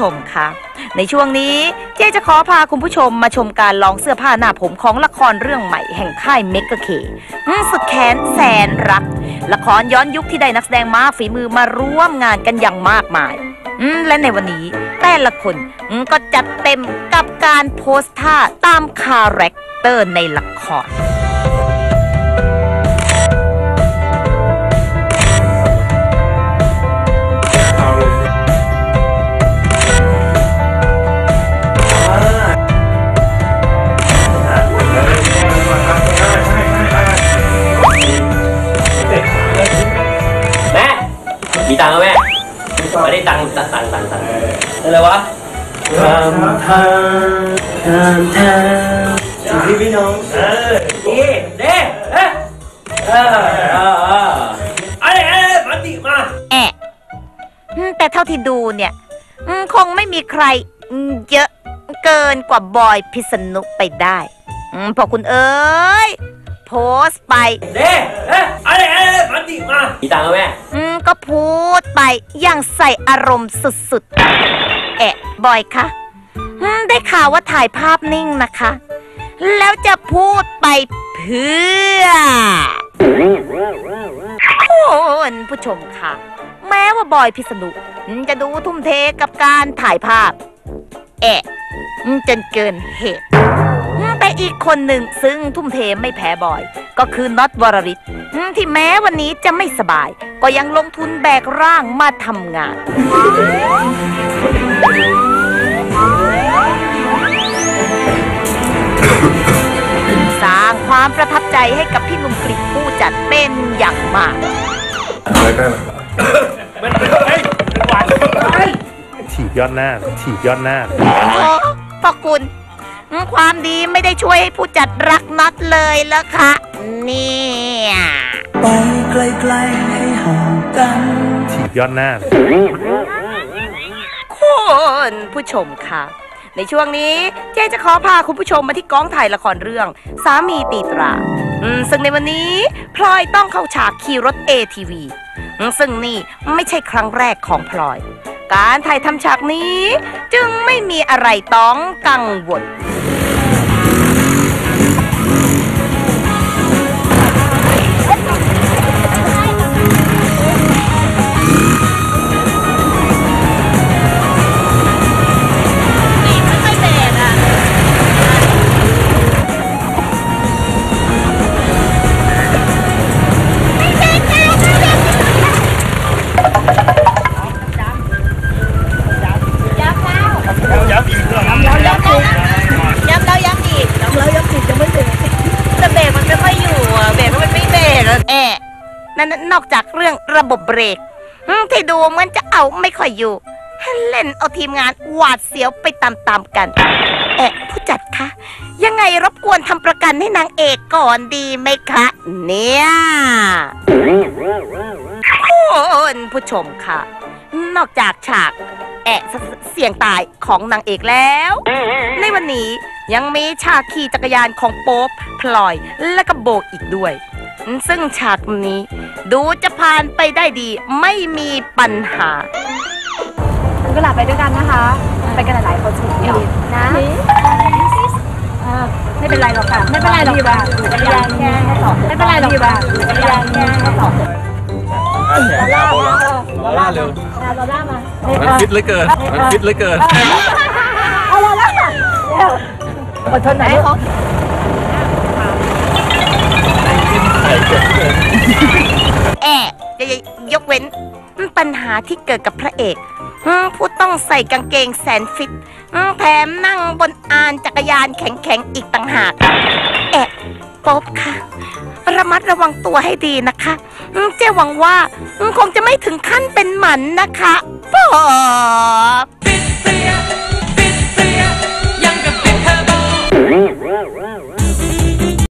ชมคะในช่วงนี้เจ๊จะขอพาคุณผู้ชมมาชมการลองเสื้อผ้าหน้าผมของละครเรื่องใหม่แห่งค่ายเมกะเคอืมสุดแค้นแสนรัก ละครย้อนยุคที่ได้นักแสดงมาฝีมือมาร่วมงานกันอย่างมากมายและในวันนี้แต่ละคนก็จัดเต็มกับการโพสท่าตามคาแรคเตอร์ในละคร มีตังค์ไหมแม่ไม่ได้ตังค์ตังค์ตังค์ตังค์ตังค์อะไรวะทำทำทำทำพี่พี่น้องเออดีเด้เอ๊ะเออเออเออเอ้ยเอ้ยมาดิมาแอะอืมแต่เท่าที่ดูเนี่ยอืมคงไม่มีใครอืมเยอะเกินกว่าบอยพิษณุไปได้อมพอคุณเอ๋ย โพสต์ไป เด้เอ๊ะเอ้ยเอ้ยมาดิมามีตังค์ไหมแม่ อืม ก็พูดไปอย่างใส่อารมณ์สุดๆ แอะบอยคะอืมได้ข่าวว่าถ่ายภาพนิ่งนะคะ แล้วจะพูดไปเพื่อคุณผู้ชมค่ะ แม้ว่าบอยพิษณุอืมจะดูทุ่มเทกับการถ่ายภาพ แอะอืมจนเกินเหตุอืม แต่อีกคนหนึ่งซึ่งทุ่มเทไม่แพ้บอย ก็คือน็อตวรริศอืมที่แม้วันนี้จะไม่สบาย ก็ยังลงทุนแบกร่างมาทำงาน สร้างความประทับใจให้กับพี่หนุ่มกริบผู้จัดเป็นอย่างมากถีบยอดหน้าถีบยอดหน้าโอ้พระคุณอืม ความดีไม่ได้ช่วยให้ผู้จัดรักน็อตเลยละคะเนี่ยไปไกลๆให้ห่างกันถีบยอดหน้า คุณผู้ชมค่ะ ในช่วงนี้เจ๊จะขอพาคุณผู้ชมมาที่กองถ่ายละครเรื่อง สามีตีตราอืมซึ่งในวันนี้พลอยต้องเข้าฉากขี่รถ ATV อืมซึ่งนี่ไม่ใช่ครั้งแรกของพลอย การถ่ายทำฉากนี้ จึงไม่มีอะไรต้องกังวล แอะนั่นนอกจากเรื่องระบบเบรกที่ดูเหมือนจะเอาไม่ค่อยอยู่ เล่นเอาทีมงานหวาดเสียวไปตามๆกัน แอะผู้จัดคะ ยังไงรบกวนทำประกันให้นางเอกก่อนดีไหมคะ เนี่ยคุณผู้ชมค่ะ นอกจากฉาก แอะเสเสี่ยงตายของนางเอกแล้ว ในวันนี้ยังมีฉากขี่จักรยานของโป๊ปพลอยและก็โบอีกด้วย ซึ่งฉากนี้ ดูจะผ่านไปได้ดี ไม่มีปัญหาก็หลับไปด้วยกันนะคะ ไปกันหลายๆคนสนุกดีนะไม่เป็นไรหรอกค่ะ ไม่เป็นไรหรอกค่ะจักรยานแค่แค่สองไม่เป็นไรหรอกค่ะจักรยานแค่แค่สองลอล่ามาลอล่าเร็วลอล่ามามันฟิตเหลือเกินมันฟิตเหลือเกินเอาลอล่ามาเร็วอดทนหน่อยเขา แอะจะยกเว้นปัญหาที่เกิดกับพระเอกผู้ต้องใส่กางเกงแสนฟิตแถมนั่งบนอานจักรยานแข็งๆอีกต่างหาก แอะป๊อบค่ะ ระมัดระวังตัวให้ดีนะคะ เจ๊หวังว่า คงจะไม่ถึงขั้นเป็นหมันนะคะป๊อบ